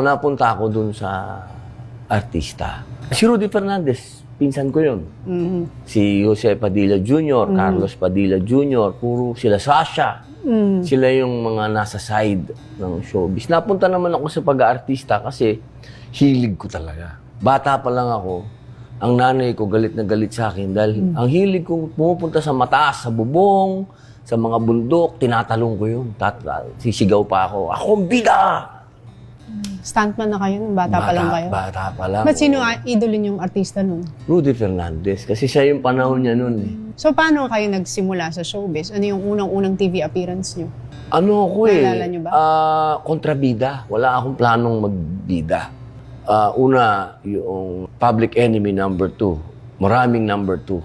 Napunta ako dun sa artista. Si Rudy Fernandez, pinsan ko yun. Mhm. Si Jose Padilla Jr., Carlos Padilla Jr., puro sila Sasha. Mm. Sila yung mga nasa side ng showbiz. Napunta naman ako sa pag-aartista kasi hilig ko talaga. Bata pa lang ako, ang nanay ko galit na galit sa akin dahil ang hilig ko pumupunta sa mataas, sa bubong, sa mga bundok, tinatalong ko yun. Tat, sisigaw pa ako, ako ang bida! Stuntman na kayo, nung bata, pa lang kayo. Bata pa lang. Ba't sino ang idolin yung artista nun? Rudy Fernandez. Kasi siya yung panahon niya nun eh. So, paano kayo nagsimula sa showbiz? Ano yung unang-unang TV appearance nyo? Ano ako eh, Naalala niyo ba? ah, kontrabida. Wala akong planong magbida. Ah, una, yung Public Enemy number two. Maraming number two.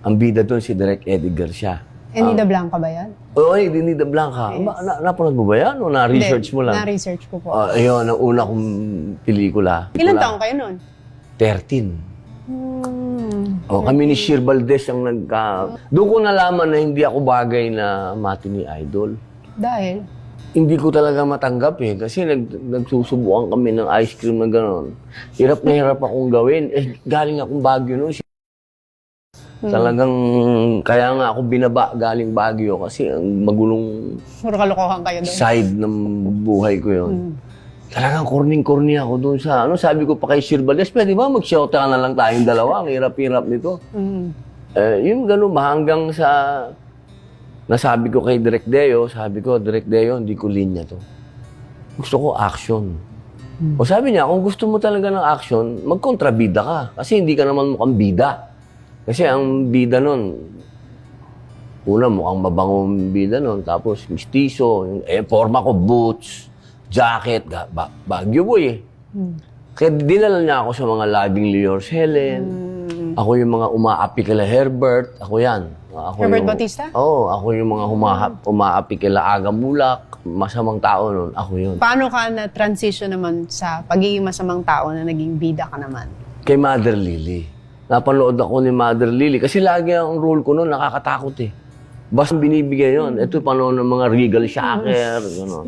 Ang bida doon si Direk Eddie Garcia. Enida Blanca ba yan? Oo, eh, Dinida Blanca. Ba, na, napanood mo ba yan? O na-research mo lang? Na-research ko po. Ah, ayun, ang una kong pelikula. Ilan taong kayo nun? 13. Hmm. Oh, kami ni Shir Valdez ang nagka... Doon ko nalaman na hindi ako bagay na mati ni Idol. Dahil? Hindi ko talaga matanggap eh. Kasi nag, nagsusubukan kami ng ice cream na gano'n. Hirap na hirap akong gawin. Eh, galing akong Baguio noon. Talagang, kaya nga ako binaba galing Baguio kasi ang magulong Puro kalokohan kayo doon. side ng buhay ko yun. Talagang corning-corny ako doon sa, ano, sabi ko pa kay Sir Valdez, pwede ba mag-shout na lang tayong dalawa? Ang hirap-hirap nito. Mm. Eh, yung gano'n ba, hanggang sa nasabi ko kay Direk Deo, sabi ko, Direk Deo, hindi ko linya to. Gusto ko action. O sabi niya, kung gusto mo talaga ng action, magkontrabida ka. Kasi hindi ka naman mukhang bida. Kasi ang bida nun, una mukhang mabangong bida nun, tapos mistiso, yung eh, forma ko, boots, jacket, ga, ba, Baguio boy eh. Hmm. Kaya dinala niya ako sa mga laging Leor's Helen, Hmm. ako yung mga umaapi kila Herbert. Ako yan. Ako Herbert yung, Bautista? Oo, ako yung mga humahap, umaapi kila Aga Mulak. Masamang tao nun. Ako yun. Paano ka na-transition naman sa pagiging masamang tao na naging bida ka naman? Kay Mother Lily. Napanood ako ni Mother Lily. Kasi lagi ang role ko nun, nakakatakot eh. Basta binibigay yon. Ito panood ng mga regal shocker. Gano'n.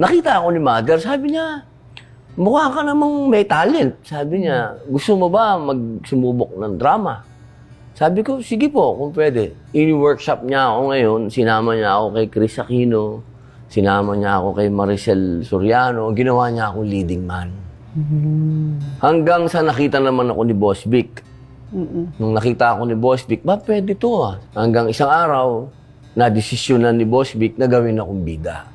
Nakita ako ni Mother. Sabi niya, mukha ka namang may talent. Sabi niya, gusto mo ba magsumubok ng drama? Sabi ko, sige po, kung pwede. In-workshop niya ako ngayon. Sinama niya ako kay Chris Aquino. Sinama niya ako kay Maricel Soriano. Ginawa niya ako leading man. Hanggang sa nakita naman ako ni Boss Vic. Mm-mm. Nung nakita ako ni Boss Vic, ba pwede to ah. Hanggang isang araw, na-desisyonan ni Boss Vic na gawin akong bida.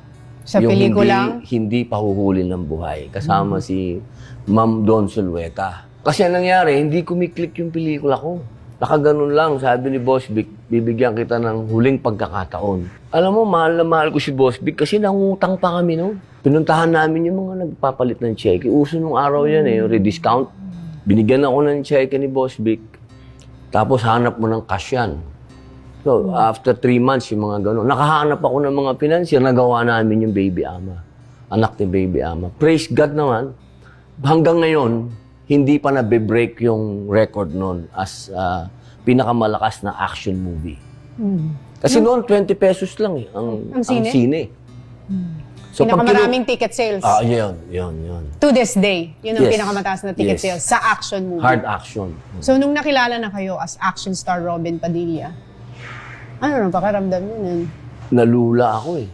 Sa pelikulang? Hindi, hindi pahuhuli ng buhay. Kasama si Ma'am Don Sulueta. Kasi anong nangyari, hindi kumiklik yung pelikula ko. Nakaganon lang, sabi ni Boss Vic, bibigyan kita ng huling pagkakataon. Alam mo, mahal na mahal ko si Boss Vic kasi nangutang pa kami noon. Pinuntahan namin yung mga nagpapalit ng cheque. Uso nung araw yan eh, yung rediscount. Binigyan ako ng cheque ni Boss Vic. Tapos hanap mo ng cash yan. So, after three months, yung mga gano'n. Nakahanap ako ng mga financier, nagawa namin yung baby ama. Anak ni baby ama. Praise God naman, hanggang ngayon, hindi pa na-break yung record noon as ah, pinakamalakas na action movie. Mm. Kasi noon, 20 pesos lang eh, ang, Ang sine? sine. So, Pinakamaraming ticket sales. Ah, yun, yun, yun. to this day, yun ang Yes. pinakamataas na ticket Yes. sales sa action movie. Hard action. So, nung nakilala na kayo as action star Robin Padilla, ano nang pakiramdam yun? nun? Nalula ako eh.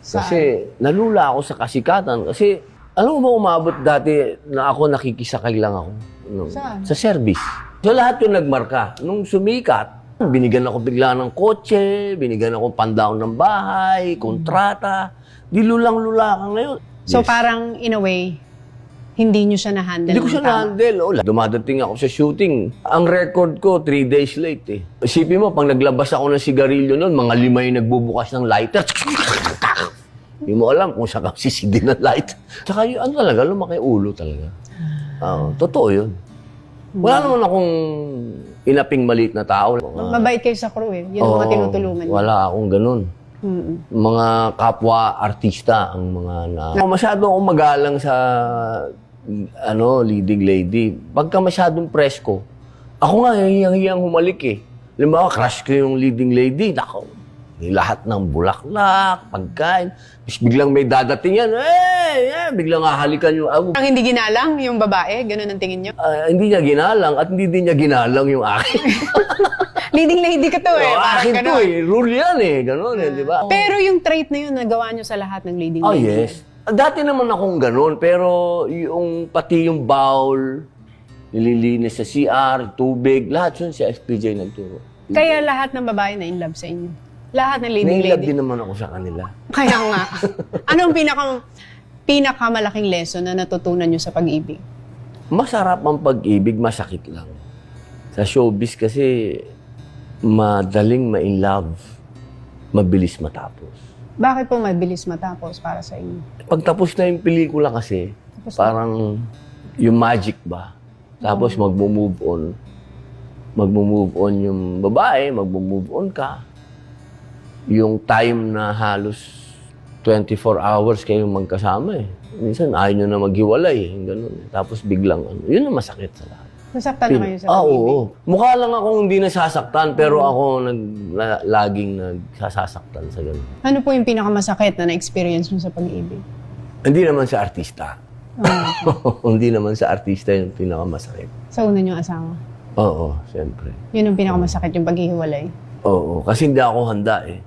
Saan? Kasi nalula ako sa kasikatan. Kasi alam mo ba umabot dati na ako nakikisakay lang ako? No, Saan? Sa service. So lahat yung nagmarka. Nung sumikat, binigyan ako bigla ng kotse, binigyan ako pandown ng bahay, kontrata. Di lulang-lula ka ngayon. So, Yes. parang in a way, hindi nyo siya na-handle. Hindi ko ng siya tama. na-handle. Oh, dumadating ako sa shooting. Ang record ko, three days late eh. Isipin mo, pag naglabas ako ng sigarilyo noon, mga lima yung nagbubukas ng lighter. Hindi mo alam kung saan ka sisidin ng light. Tsaka yun, ano talaga, lumaki ulo talaga. Oo, totoo yun. Wala naman akong inaping maliit na tao. Mga, Mabait kayo sa crew eh. Yun ang mga Oo, tinutulungan. Wala akong ganun. Mm-mm. Mga kapwa artista ang mga na... Masyado akong magalang sa ano, leading lady. Pagka masyadong presko, ako nga hiyang-hiyang humalik eh. Halimbawa, crush ko yung leading lady. Nako, Lahat ng bulaklak, pagkain. Tapos biglang may dadating yan, eh, eh, biglang hahalikan yung ako. Ang hindi ginalang yung babae, ganun ang tingin nyo. Ah, hindi niya ginalang at hindi din niya ginalang yung akin. Leading lady ka to eh. Parang akin to ganun. eh. Rule yan eh. Ganon eh, di ba? Pero yung trait na yun, nagawa nyo sa lahat ng leading Oh, lady. yes. Dati naman akong ganun, pero yung pati yung bowl, nililinis sa CR, tubig, lahat yun si FPJ nagturo. Kaya lahat ng babae na in love sa inyo. Lahat ng leading Nailab lady. din naman ako sa kanila. Kaya nga. Anong pinakang pinakamalaking lesson na natutunan nyo sa pag-ibig? Masarap ang pag-ibig, masakit lang. Sa showbiz kasi, madaling ma-in love, mabilis matapos. Bakit po mabilis matapos para sa inyo? Pagtapos na yung pelikula kasi, Tapos na. parang yung magic ba? Tapos magmo-move on. Magmo-move on yung babae, magmo-move on ka. Yung time na halos 24 hours kayong magkasama eh. Minsan ayaw nyo na maghiwalay eh. Ganun. Tapos biglang ano. Yun ang masakit sa lahat. Nasaktan na kayo sa Ah, pag-ibig? oo. Mukha lang akong hindi nasasaktan, pero ako nag, la- laging nagsasaktan sa ganun. Ano po yung pinakamasakit na na-experience nyo sa pag-ibig? Hindi naman sa artista. Oh, hindi naman sa artista yung pinakamasakit. sa una nyong asawa. Oo, siyempre. Yun ang pinakamasakit yung paghihiwalay. Oo, kasi hindi ako handa eh.